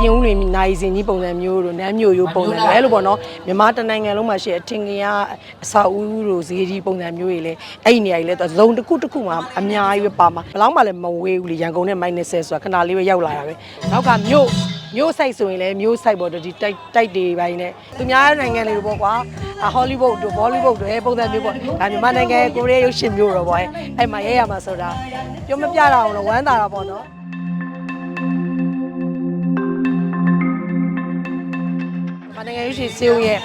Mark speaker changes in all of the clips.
Speaker 1: ပြင်ဦးလွင်နိုင်စင်ကြီးပုံစံမျိုးတို့နမ်းမျိုးရိုးပုံစံမျိုးအဲ့လိုပေါ့နော်မြန်မာတနိုင်ငံလုံးမှာရှိတဲ့အထင်ကြီးအဆောက်အဦတို့ဈေးကြီးပုံစံမျိုးတွေလည်းအဲ့ဒီနေရာကြီးလည်းဇုံတစ်ခုတစ်ခုမှာအများကြီးပဲပါမှာဘယ်လောက်မှလည်းမဝေးဘူးလေရန်ကုန်နဲ့ minus ဆိုတာခဏလေးပဲရောက်လာတာပဲနောက်ကမြို့မြို့ဆိုင်ဆိုရင်လည်းမြို့ဆိုင်ပေါ့ဒီတိုက်တိုက်တွေပိုင်းနဲ့သူများနိုင်ငံတွေပေါ့ကွာဟောလိဝုဒ်တို့ဘောလိဝုဒ်တို့အဲပုံစံမျိုးပေါ့ဒါမြန်မာနိုင်ငံကိုရီးယားရုပ်ရှင်မျိုးတော့ပေါ့အဲ့မှာရဲရမှာဆိုတာပြောမပြတာအောင်တော့ဝမ်းသာတာပေါ့နော် ရုပ်ရှင်စေုံရဲ့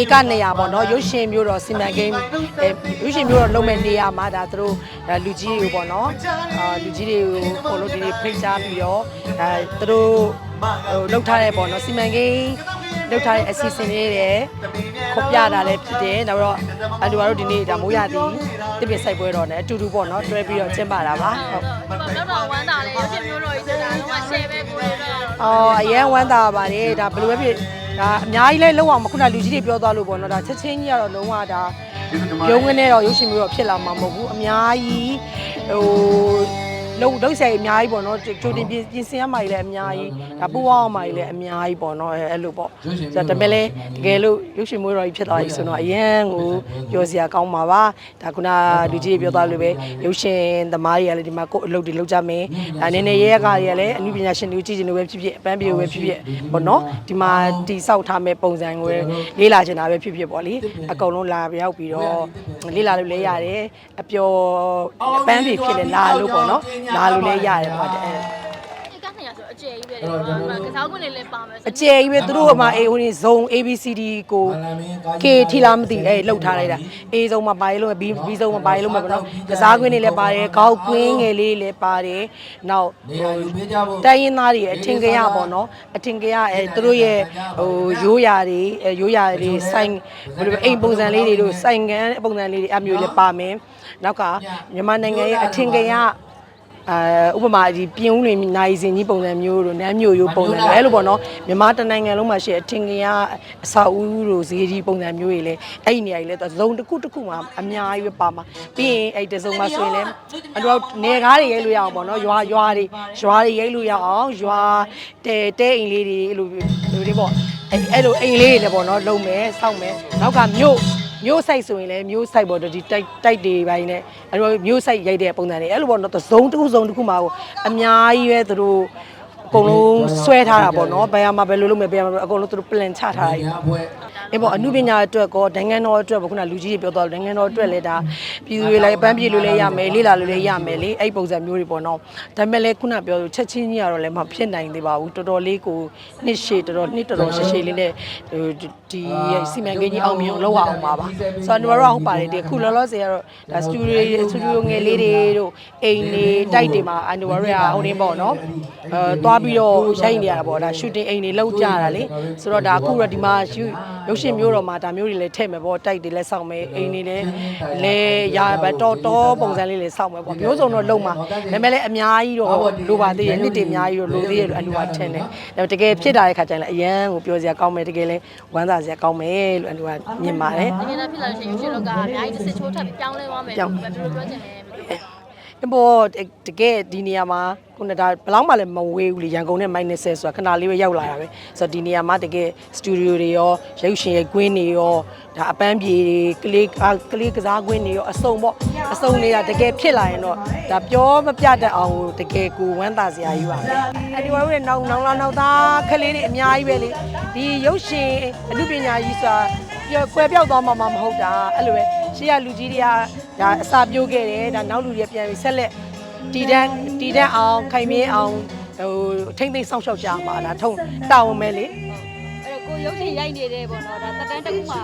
Speaker 1: ဧကနေရာပေါ့နော်ရုပ်ရှင်မျိုးတော့စီမံကိန်းအဲရုပ်ရှင်မျိုးတော့လုံးမဲ့နေရာမှာဒါသူတို့ဒါလူကြီးတွေပေါ့နော်အာလူကြီးတွေကိုပေါ်လို့ဒီနေ့ဖိတ်ကြားပြီးတော့အဲသူတို့ဟိုလောက်ထားတဲ့ပေါ့နော်စီမံကိန်းလောက်ထားတဲ့အစီအစဉ်လေးတွေခေါ်ပြတာလည်းဖြစ်တယ်နောက်တော့အတူတူဒီနေ့ဒါမိုးရသည်တပည့်ဆိုင်ပွဲတော့လည်းအတူတူပေါ့နော်တွဲပြီးတော့ကျင်းပတာပါဟုတ်
Speaker 2: တော့တော့ဝမ်းသာလေရုပ်ရှင်မျိုးတော်ကြီးဆိုတာလုံးဝ share ပဲကိုရတော့
Speaker 1: အော်အရန်ဝမ်းသာပါတယ်ဒါဘယ်လိုပဲဖြစ် ဒါအများကြီးလဲလုံးအောင်မခုနလူကြီးတွေပြောသွားလို့ပေါ့နော်ဒါချက်ချင်းကြီးကတော့လုံးဝဒါရုံးငင်းနဲ့တော့ရုပ်ရှင်မျိုးတော့ဖြစ်လာမှာမဟုတ်ဘူးအများကြီးဟို လုံးလုံးဆိုင်အများကြီးပေါ့နော်ကြိုတင်ပြင်ပြင်ဆင်ရမှာကြီးလည်းအများကြီးဒါပူအောင်မှာကြီးလည်းအများကြီးပေါ့နော်အဲအဲ့လိုပေါ့ဆိုတော့ဒါပေမဲ့လည်းတကယ်လို့ရုပ်ရှင်မျိုးတော်ကြီးဖြစ်သွားပြီဆိုတော့အရန်ကိုပြောစရာကောင်းပါပါဒါခုနလူကြီးတွေပြောသွားလို့ပဲရုပ်ရှင်သမားတွေကလည်းဒီမှာကိုယ့်အလုပ်တွေလုပ်ကြမယ်ဒါနည်းနည်းရဲရကတွေကလည်းအမှုပညာရှင်တွေကိုကြည့်ချင်လို့ပဲဖြစ်ဖြစ်အပန်းပြေပဲဖြစ်ဖြစ်ပေါ့နော်ဒီမှာတိဆောက်ထားမဲ့ပုံစံကိုလေးလာချင်တာပဲဖြစ်ဖြစ်ပေါ့လေအကုန်လုံးလာရောက်ပြီးတော့လေးလာလို့လည်းရတယ်အပျော်အပန်းပြေဖြစ်လေလာလို့ပေါ့နော်လာလို့လည်းရတယ်ပေါ့တဲ့
Speaker 2: ဒီကနေ့ဆိုအကျယ်ကြီးပဲလေကစားခွင့်လေးလည်းပါမယ်
Speaker 1: အကျယ်ကြီးပဲသူတို့ကမှအေးဟိုနေဇုံ ABCD ကို K ထီလာမသိအဲလှုပ်ထားလိုက်တာ A ဇုံမှာပါရလို့ B B ဇုံမှာပါရလို့မပေါ့နော်ကစားကွင်းတွေလည်းပါတယ်ခေါက်ကွင်းငယ်လေးလည်းပါတယ်နောက်
Speaker 3: နေရာယူပေးကြဖို့
Speaker 1: တိုင်းရင်းသားတွေရဲ့အထင်ကရပေါ့နော်အထင်ကရအဲသူတို့ရဲ့ဟိုရိုးရာတွေအဲရိုးရာတွေစိုင်းဘယ်လိုအိမ်ပုံစံလေးတွေတို့စိုင်းကန်းပုံစံလေးတွေအမျိုးလည်းပါမယ်နောက်ကမြန်မာနိုင်ငံရဲ့အထင်ကရ အဲဥပမာဒီပြင်ဦးလွင်နိုင်စင်ကြီးပုံစံမျိုးတို့နမ်းမျိုးရိုးပုံစံမျိုးအဲ့လိုပေါ့နော်မြန်မာတနိုင်ငံလုံးမှာရှိတဲ့အထင်ကရအဆောက်အဦတို့ဈေးကြီးပုံစံမျိုးတွေလည်းအဲ့ဒီနေရာကြီးလည်းဇုံတစ်ခုတစ်ခုမှာအများကြီးပဲပါမှာပြီးရင်အဲ့ဒီဇုံမှာဆိုရင်လည်းအတော့နေကားတွေရိုက်လို့ရအောင်ပေါ့နော်ရွာရွာတွေရွာတွေရိုက်လို့ရအောင်ရွာတဲတဲအိမ်လေးတွေအဲ့လိုလိုတွေပေါ့အဲ့အဲ့လိုအိမ်လေးတွေလည်းပေါ့နော်လုံမယ်စောင့်မယ်နောက်ကမြို့ မျိုးဆိုင်ဆိုရင်လည်းမျိုးဆိုင်ပေါ့ဒီတိုက်တိုက်တွေပိုင်းနဲ့အဲ့လိုမျိုးဆိုင်ရိုက်တဲ့ပုံစံတွေအဲ့လိုပေါ့နော်ဇုံတစ်ခုဇုံတစ်ခုမှာကိုအများကြီးပဲသူတို့အကုန်လုံးဆွဲထားတာပေါ့နော်ဘယ်မှာဘယ်လိုလုပ်မယ်ဘယ်မှာအကုန်လုံးသူတို့ plan ချထားတာကြီး
Speaker 3: ညာပွဲ
Speaker 1: အေးပေါ့အမှုပညာအတွက်ကောနိုင်ငံတော်အတွက်ပေါ့ခုနလူကြီးတွေပြောသွားတယ်နိုင်ငံတော်အတွက်လည်းဒါပြည်သူတွေလည်းပန်းပြေလို့လည်းရမယ်လေးလာလို့လည်းရမယ်လေအဲ့ပုံစံမျိုးတွေပေါ့နော်ဒါပေမဲ့လည်းခုနပြောလို့ချက်ချင်းကြီးကတော့လည်းမဖြစ်နိုင်သေးပါဘူးတော်တော်လေးကိုနှစ်ရှည်တော်တော်နှစ်တော်တော်ရှည်ရှည်လေးနဲ့ဟိုဒီစီမံကိန်းကြီးအောင်မြင်အောင်လုပ်အောင်ပါပါဆိုတော့ကျွန်တော်တို့ဟုတ်ပါတယ်ဒီခုလောလောဆယ်ကတော့ဒါစတူဒီယိုစတူဒီယိုငယ်လေးတွေတို့အိမ်တွေတိုက်တွေမှာအန်တိုဝရရဟိုနေပေါ့နော်အဲသွားပြီးတော့ရိုက်နေရတာပေါ့ဒါရှူတင်အိမ်တွေလောက်ကြတာလေဆိုတော့ဒါအခုတော့ဒီမှာရှူရုပ်ရှင်မျိုးတော်မှာဒါမျိုးတွေလည်းထည့်မယ်ပေါ့တိုက်တွေလည်းစောင့်မယ်အိမ်တွေလည်းလဲရပါတော့တော့ပုံစံလေးလည်းစောင့်မယ်ပေါ့မျိုးစုံတော့လုံမှာဒါပေမဲ့လည်းအများကြီးတော့လိုပါသေးတယ်နှစ်တွေအများကြီးတော့လိုသေးတယ်လို့အလူကထင်တယ်ဒါပေမဲ့တကယ်ဖြစ်တာတဲ့ခါကျရင်လည်းအရန်ကိုပြောစရာကောင်းမယ်တကယ်လည်းဝမ်းသာစရာကောင်းမယ်လို့အလူကမြင်ပါတယ်
Speaker 2: တကယ်လည်းဖြစ်လာလို့ရှိရင်ရုပ်ရှင်လောကအများကြီးတစ်စစ်ချိုးထပ်ပြောင်းလဲသွားမယ်ဘယ်လိုပြောချင်လဲ
Speaker 1: အပေါ်တကယ်ဒီနေရာမှာခုနဒါဘလောက်မှလည်းမဝေးဘူးလေရန်ကုန်နဲ့ minus ဆိုတာခဏလေးပဲရောက်လာတာပဲဆိုတော့ဒီနေရာမှာတကယ်စတူဒီယိုတွေရောရုပ်ရှင်ရဲ့ကွင်းတွေရောဒါအပန်းပြေတွေကလေးကလေးကစားကွင်းတွေရောအစုံပေါ့အစုံတွေကတကယ်ဖြစ်လာရင်တော့ဒါပြောမပြတတ်အောင်ကိုတကယ်ကိုဝမ်းသာစရာကြီးပါပဲအဲဒီဝါတို့နောက်နောက်လာနောက်သားခလေးတွေအများကြီးပဲလေဒီရုပ်ရှင်အမှုပညာကြီးဆိုတာပြော ကွယ်ပြောက်သွားမှာမဟုတ်တာအဲ့လိုပဲရှေ့ကလူကြီးတွေကဒါအစာပြိုးခဲ့တယ်ဒါနောက်လူတွေပြန်ပြီးဆက်လက်တည်တန်းတည်တန်းအောင်ခိုင်မြဲအောင်ဟိုထိမ့်သိမ့်စောင့်ရှောက်ကြမှာလားထုံတောင်းမယ်လေ
Speaker 4: အဲ့တော့ကိုရုပ်ရှင်ရိုက်နေတယ်ပေါ့နော်ဒါတက်တန်းတစ်ခုမှတ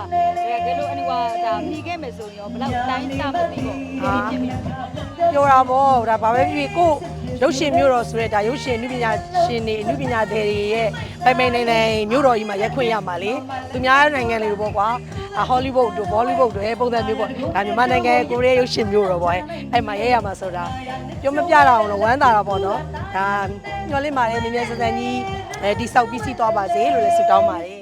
Speaker 4: ကယ်လို့အနိဝါဒါဖြီးခဲ့မယ်ဆိုရင်ရောဘယ်လောက်တိုင်းစမသိပေါ့
Speaker 1: ဟာပြောတာပေါ့ဒါဘာပဲဖြစ်ဖြစ်ကို ရုပ်ရှင်မျိုးတော်ဆိုရဲဒါရုပ်ရှင်နုပညာရှင်တွေနုပညာသည်တွေရဲ့ပိုင်ပိုင်နိုင်နိုင်မျိုးတော်ကြီးမှာရက်ခွင့်ရမှာလေသူများနိုင်ငံတွေပေါ့ကွာဟောလိဝုဒ်တို့ဘောလိဝုဒ်တို့အဲပုံစံမျိုးပေါ့ဒါမြန်မာနိုင်ငံကိုရီးယားရုပ်ရှင်မျိုးတော်ပေါ့အဲ့မှာရဲရမှာဆိုတာပြောမပြတာအောင်တော့ဝမ်းသာတာပေါ့နော်ဒါညှော်လင့်ပါတယ်မြင်မြန်စစံကြီးအဲဒီစောက်ပြီးစီးသွားပါစေလို့လည်းဆုတောင်းပါတယ်